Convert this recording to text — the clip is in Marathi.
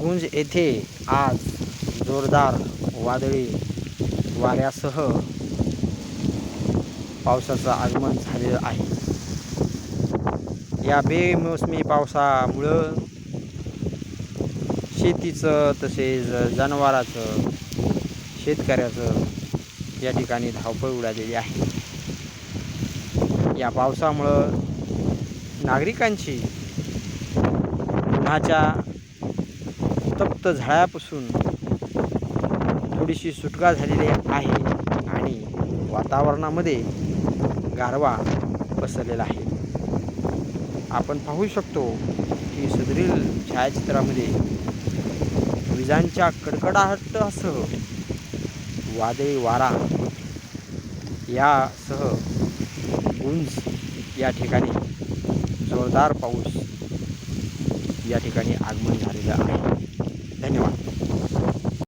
गुंज येथे आज जोरदार वादळी वाऱ्यासह पावसाचं आगमन झालेलं आहे. या बेमोसमी पावसामुळं शेतीचं तसेच जनावराचं शेतकऱ्याचं या ठिकाणी धावपळ उडालेली आहे. या पावसामुळं नागरिकांची उन्हाच्या तप्त झाडापासून थोडीशी सुटका झालेली आहे आणि वातावरणामध्ये गारवा पसरलेला आहे. आपण पाहू शकतो की सदरील छायाचित्रामध्ये विजांच्या कडकडाटासह वादळी वारा यासह गुंज या ठिकाणी जोरदार पाऊस या ठिकाणी आगमन झालेलं आहे.